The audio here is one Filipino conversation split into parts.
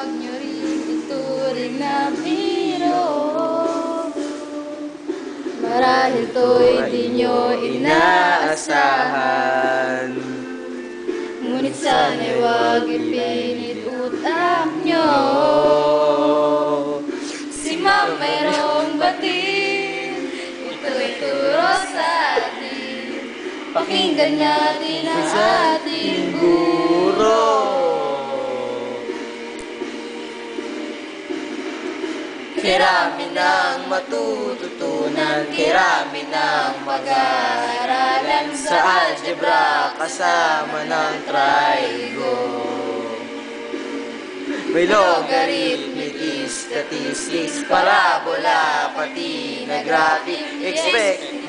Huwag niyo rin ituring na biro. Marahil to'y di niyo inaasahan. Ngunit sana'y huwag ipilit utak niyo Si Ma'am mayroong batid Ito'y turo sa atin. Pakinggan niya din ang ating buhay. Kirami ng matututunan Kirami ng mag-aaralan Sa algebra kasama ng trigo. May logarithmic, statistics, parabola, pati na graphic. Expect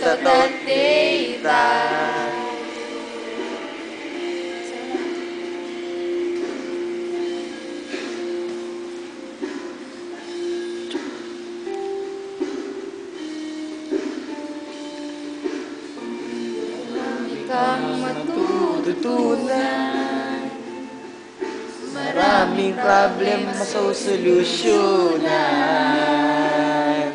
at data kang matututunan Maraming problem masosolusyonan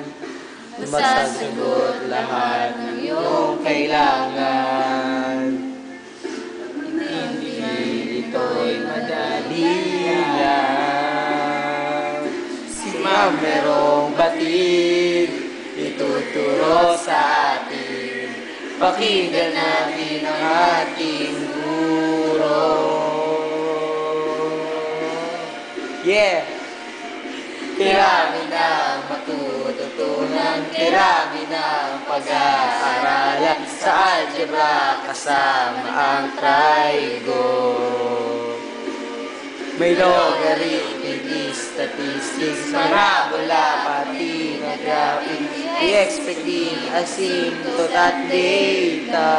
Masasagot lahat ng iyong kailangan. Hindi ito'y madali lang Si Ma'am merong batid Ituturo sa Pakinggan natin ang ating guro Yeah! Kirami ng matututunan Kirami ng pag-aaralan Sa algebra kasama ang trigo May logarithmic, statistics, parabola, pati na graphic I-expect din asymptot at data